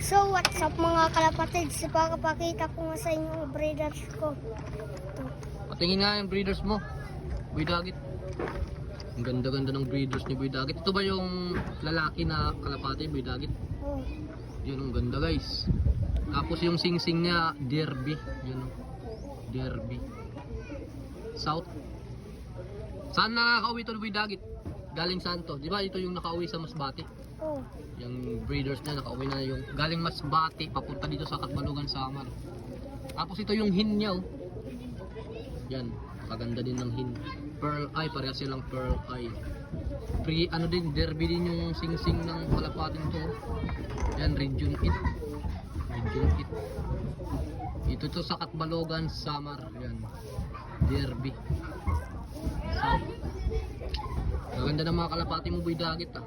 So, what's up mga kalapatids? Ipapakita ko nga sa inyo ang breeders ko. Patingin nga yung breeders mo. Boy Dagit. Ang ganda-ganda ng breeders ni Boy Dagit. Ito ba yung lalaki na kalapati, Boy Dagit? Oh. Yun, ang ganda guys. Tapos yung sing-sing niya, Derby. Yun, oh. Derby. South. Saan nakakauwi ito, Boy Dagit? Galing saan to? Di ba ito yung nakauwi sa Masbate? Oh. Yung breeders niya, nakauwi na yung galing Masbate, papunta dito sa Katbalugan, Samar. Tapos ito yung hin niya, oh. Yan, kaganda din ng hin. Pearl eye, pareha silang pearl eye. Pre, ano din, derby din yung sing-sing ng kalapatin to. Yan, region 8. Region 8. Ito to sa Katbalogan, Samar. Yan. Derby. South. Maganda ng mga kalapati mo, boy dagit ah.